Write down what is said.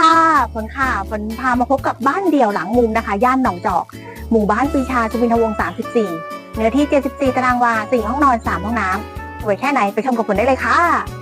ค่ะฝนค่ะฝนพามาพบกับบ้านเดี่ยวหลังมุมนะคะ ย่านหนองจอก หมู่บ้านปีชาสุวินทวงศ์34 เนื้อที่ 74 ตารางวา 4 ห้องนอน 3 ห้องน้ำสวยแค่ไหนไปชมกับฝนได้เลยค่ะ